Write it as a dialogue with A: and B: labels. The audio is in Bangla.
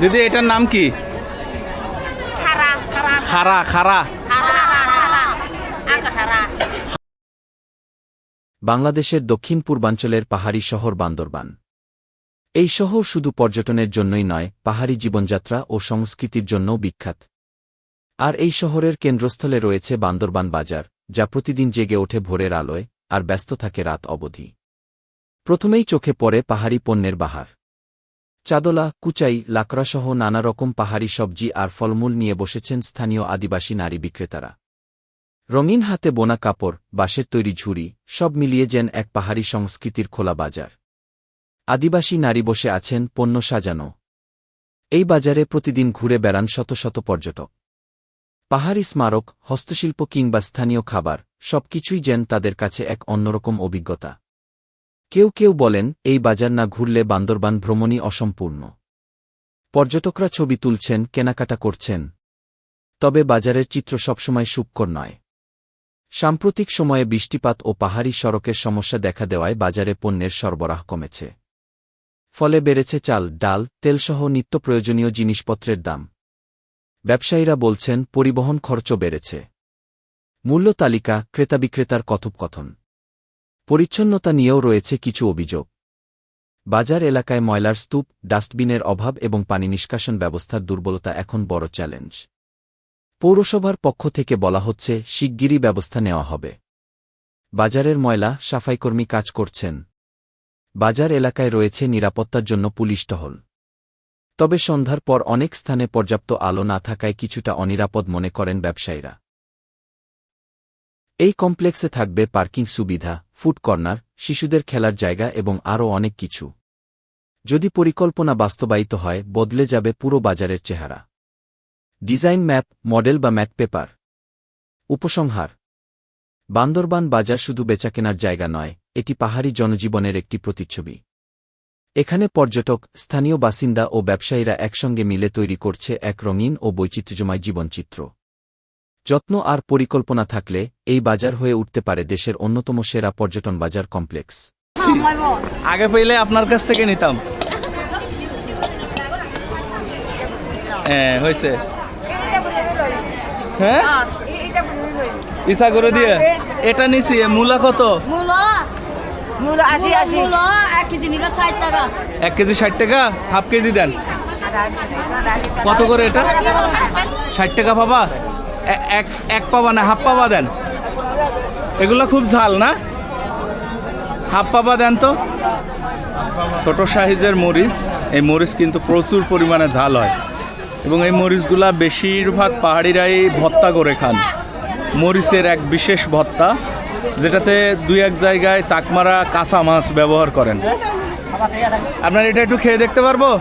A: দিদি এটার নাম কি?
B: খারা খারা।
A: খারা খারা।
B: খারা খারা আগা খারা।
C: বাংলাদেশের দক্ষিণ পূর্বাঞ্চলের পাহাড়ি শহর বান্দরবান। এই শহর শুধু পর্যটনের জন্যই নয় পাহাড়ি জীবনযাত্রা ও সংস্কৃতির জন্যও বিখ্যাত। আর এই শহরের কেন্দ্রস্থলে রয়েছে বান্দরবান বাজার যা প্রতিদিন জেগে ওঠে ভোরের আলোয় আর ব্যস্ত থাকে রাত অবধি। প্রথমেই চোখে পড়ে পাহাড়ি পণ্যের বাহার। চাদলা, কুচাই, লাকড়াসহ নানা রকম পাহাড়ি সবজি আর ফলমূল নিয়ে বসেছেন স্থানীয় আদিবাসী নারী বিক্রেতারা। রঙিন হাতে বোনা কাপড়, বাঁশের তৈরি ঝুড়ি, সব মিলিয়ে যেন এক পাহাড়ি সংস্কৃতির খোলা বাজার। আদিবাসী নারী বসে আছেন পণ্য সাজানো। এই বাজারে প্রতিদিন ঘুরে বেড়ান শত শত পর্যটক। পাহাড়ি স্মারক, হস্তশিল্প কিংবা স্থানীয় খাবার, সবকিছুই যেন তাদের কাছে এক অন্যরকম অভিজ্ঞতা। কেউ কেউ বলেন, এই বাজার না ঘুরলে বান্দরবান ভ্রমণই অসম্পূর্ণ। পর্যটকরা ছবি তুলছেন, কেনাকাটা করছেন। তবে বাজারের চিত্র সবসময় সুপকর নয়। সাম্প্রতিক সময়ে বৃষ্টিপাত ও পাহাড়ি সড়কের সমস্যা দেখা দেওয়ায় বাজারে পণ্যের সরবরাহ কমেছে। ফলে বেড়েছে চাল, ডাল, তেলসহ নিত্য প্রয়োজনীয় জিনিসপত্রের দাম। ব্যবসায়ীরা বলছেন, পরিবহন খরচও বেড়েছে। মূল্য তালিকা ক্রেতা বিক্রেতার কথোপকথন। পরিচ্ছন্নতা নিয়েও রয়েছে কিছু অভিযোগ। বাজার এলাকায় ময়লার স্তূপ, ডাস্টবিনের অভাব এবং পানি নিষ্কাশন ব্যবস্থার দুর্বলতা এখন বড় চ্যালেঞ্জ। পৌরসভার পক্ষ থেকে বলা হচ্ছে, শিগগিরই ব্যবস্থা নেওয়া হবে। বাজারের ময়লা, সাফাইকর্মী কাজ করছেন। বাজার এলাকায় রয়েছে নিরাপত্তার জন্য পুলিশ টহল। তবে সন্ধ্যার পর অনেক স্থানে পর্যাপ্ত আলো না থাকায় কিছুটা অনিরাপদ মনে করেন ব্যবসায়ীরা। এই কমপ্লেক্সে থাকবে পার্কিং সুবিধা, ফুড কর্নার, শিশুদের খেলার জায়গা এবং আরও অনেক কিছু। যদি পরিকল্পনা বাস্তবায়িত হয়, বদলে যাবে পুরো বাজারের চেহারা। ডিজাইন ম্যাপ, মডেল বা ম্যাট পেপার। উপসংহার। বান্দরবান বাজার শুধু বেচাকেনার জায়গা নয়, এটি পাহাড়ি জনজীবনের একটি প্রতিচ্ছবি। এখানে পর্যটক, স্থানীয় বাসিন্দা ও ব্যবসায়ীরা একসঙ্গে মিলে তৈরি করছে এক রঙিন ও বৈচিত্র্যময় জীবনচিত্র। যত্ন আর পরিকল্পনা থাকলে এই বাজার হয়ে উঠতে পারে দেশের অন্যতম সেরা পর্যটন বাজার কমপ্লেক্স।
A: আগে পেলে আপনার কাছ থেকে নিতাম। হ্যাঁ হয়েছে। হ্যাঁ? ইসা করে দিয়ে? এটা নিছি মূলা কত?
D: মূলো?
B: আশি আশি।
D: এক কেজি নিলে ষাট টাকা।
A: এক কেজি ষাট টাকা? হাফ কেজি দেন। কত করে এটা? ষাট টাকা পাবা? এ- এক এক পাবা না, হাফ পাবা দেন। এগুলো খুব ঝাল, না? হাফ পাবা দেন তো। ছোট সাইজের মরিচ। এই মরিচ কিন্তু প্রচুর পরিমাণে ঝাল হয়। এবং এই মরিচগুলা বেশিরভাগ পাহাড়িরাই ভত্তা করে খান। মরিচের এক বিশেষ ভত্তা যেটাতে দুই এক জায়গায় চাকমারা কাঁচা মাছ ব্যবহার করেন। আপনার এটা একটু খেয়ে দেখতে পারব?